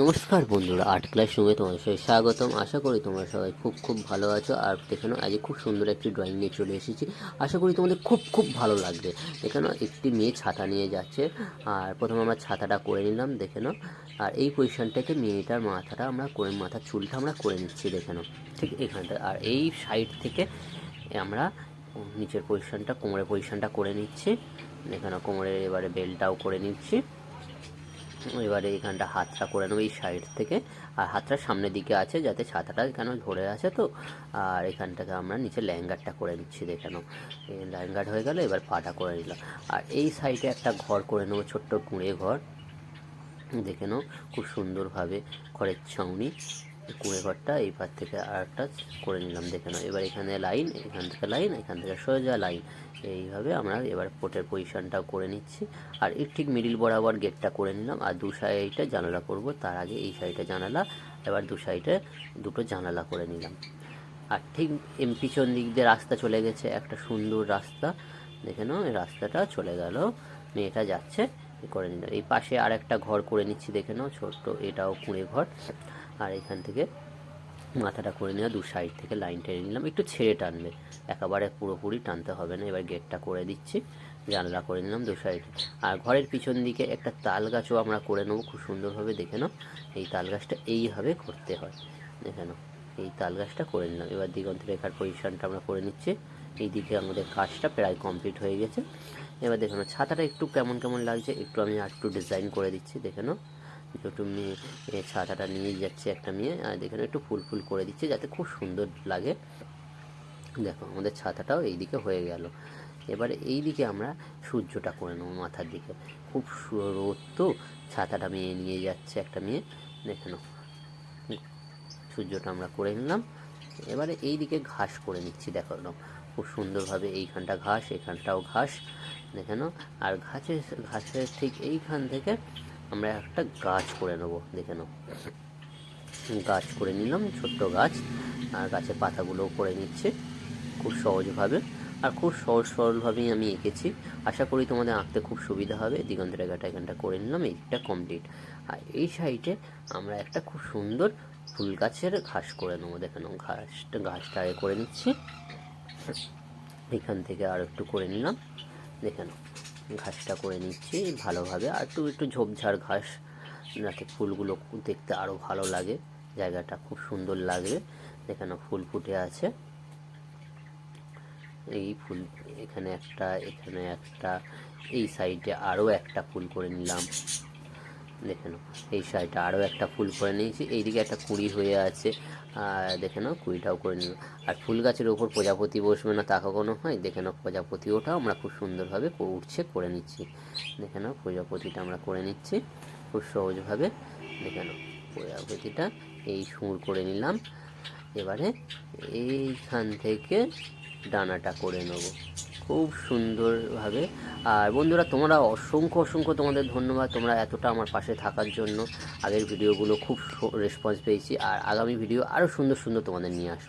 নমস্কার বন্ধুরা art class রুমে তোমার সবাই স্বাগতম। আশা করি তোমরা সবাই খুব খুব ভালো আছো। আর দেখে নাও আজকে খুব সুন্দর একটি ড্রয়িং নিয়ে চলে এসেছি। আশা করি তোমাদের খুব খুব ভালো লাগবে। দেখে নাও একটি মেয়ে ছাতা নিয়ে যাচ্ছে। আর প্রথমে আমরা ছাতাটা করে নিলাম দেখে নাও আর এই পজিশন থেকে মেয়েটার মাথাটা আমরা করে, মাথার চুলটা আমরা করে নিচ্ছি দেখে নাও ঠিক এখানটা আর এই সাইড থেকে আমরা নিচের পজিশনটা কোমরের পজিশনটা করে নিচ্ছি। এখানে কোমরের এবারে বেলটাও করে নিচ্ছি। এবারে এখানটা হাতটা করে নেব এই সাইড থেকে। আর হাতটা সামনের দিকে আছে যাতে ছাতাটা কেন ধরে আছে তো। আর এখানটাকে আমরা নিচে ল্যাঙ্গারটা করে নিচ্ছি দেখানো ল্যাঙ্গার হয়ে গেল, এবার পাটা করে নিলাম। আর এই সাইডে একটা ঘর করে নেব, ছোট্ট কুঁড়ে ঘর। দেখে নাও, খুব সুন্দরভাবে ঘরের ছাউনি। কুঁড়ে ঘরটা এই পার থেকে আর একটা করে নিলাম, দেখে নাও। এবার এখানে লাইন এখান থেকে লাইন এখান থেকে সোজা লাইন এইভাবে আমরা এবার পোটের পজিশনটাও করে নিচ্ছি। আর এর ঠিক মিডিল বরাবর গেটটা করে নিলাম। আর দু সাইডে জানালা করব। তার আগে এই সাইডে জানালা, এবার দু সাইডে দুটো জানালা করে নিলাম। আর ঠিক এম পিছন দিক দিয়ে রাস্তা চলে গেছে, একটা সুন্দর রাস্তা। দেখে নাও, এই রাস্তাটা চলে গেল। মেয়েটা যাচ্ছে করে নিলাম। এই পাশে আর একটা ঘর করে নিচ্ছি, দেখে নাও, ছোট্ট এটাও কুঁড়ে ঘর। আর এখান থেকে মাথাটা করে নেওয়া, দু সাইড থেকে লাইন টেনে নিলাম। একটু ছেড়ে টানবে। একেবারে পুরোপুরি টানতে হবে না। এবার গেটটা করে দিচ্ছি। জানলা করে নিলাম দু সাইডে আর ঘরের পিছন দিকে একটা তাল গাছও আমরা করে নেব। খুব সুন্দরভাবে দেখে নাও। এই তাল গাছটা এইভাবে করতে হয়। দেখে নাও। এই তাল গাছটা করে নিলাম। এবার দিগন্ত রেখার পজিশনটা আমরা করে নিচ্ছি। এই দিকে আমাদের কাজটা প্রায় কমপ্লিট হয়ে গেছে। এবার দেখে নাও, ছাতাটা একটু কেমন কেমন লাগছে, একটু আমি আর একটু ডিজাইন করে দিচ্ছি। দেখে নাও। একটু মেয়ে ছাতাটা নিয়ে যাচ্ছে একটা মেয়ে, আর দেখে নাও একটু ফুল ফুল করে দিচ্ছে যাতে খুব সুন্দর লাগে। দেখো, আমাদের ছাতাটাও এই দিকে হয়ে গেল। এবারে এই দিকে আমরা সূর্যটা করে নেব মাথার দিকে। খুব রোদ তো, ছাতাটা মেয়ে নিয়ে যাচ্ছে একটা মেয়ে। দেখে নাও। সূর্যটা আমরা করে নিলাম। এবারে এই দিকে ঘাস করে নিচ্ছি, দেখো খুব সুন্দরভাবে এইখানটা ঘাস, এখানটাও ঘাস। দেখে নাও। আর ঘাসের ঘাসের ঠিক এইখান থেকে আমরা একটা গাছ করে নেব, দেখে নাও। গাছ করে নিলাম, ছোট্ট গাছ। আর গাছের পাতাগুলোও করে নিচ্ছে খুব সহজভাবে। আর খুব সহজ সরলভাবেই আমি এঁকেছি। আশা করি তোমাদের আঁকতে খুব সুবিধা হবে। দিগন্ত রেখাটা এখানটা করে নিলাম, এইটা কমপ্লিট আর এই সাইডে আমরা একটা খুব সুন্দর ফুল গাছের ঘাস করে নেব, দেখে নাও। ঘাসটা ঘাসটা আগে করে নিচ্ছি। এখান থেকে আর একটু করে নিলাম, দেখে ঘাসটা করে নিচ্ছি ভালোভাবে। আর একটু একটু ঝোপঝাড় ঘাস, যাতে ফুলগুলো দেখতে আরও ভালো লাগে। জায়গাটা খুব সুন্দর লাগবে। এখানে ফুল ফুটে আছে। এই ফুল, এখানে একটা এখানে একটা, এই সাইডে আরও একটা ফুল করে নিলাম। দেখে নাও। এই সাইডে আরও একটা ফুল করে নিয়েছি। এইদিকে একটা কুড়ি হয়ে আছে। দেখে নাও, কুড়িটাও করে নিলাম। আর ফুল গাছের ওপর প্রজাপতি বসবে না তা কখনো হয়? দেখে নাও প্রজাপতি ওটাও আমরা খুব সুন্দরভাবে উঠছে, করে নিচ্ছি। দেখে নাও, প্রজাপতিটা আমরা করে নিচ্ছি খুব সহজভাবে। দেখে নাও, প্রজাপতিটা এই সুর করে নিলাম। এবারে এইখান থেকে ডানাটা করে নেব। খুব সুন্দরভাবে। আর বন্ধুরা, তোমরা অসংখ্য অসংখ্য তোমাদের ধন্যবাদ। তোমরা এতটা আমার পাশে থাকার জন্য। আগের ভিডিওগুলো খুব রেসপন্স পেয়েছি। আর আগামী ভিডিও আরও সুন্দর সুন্দর তোমাদের নিয়ে আসব।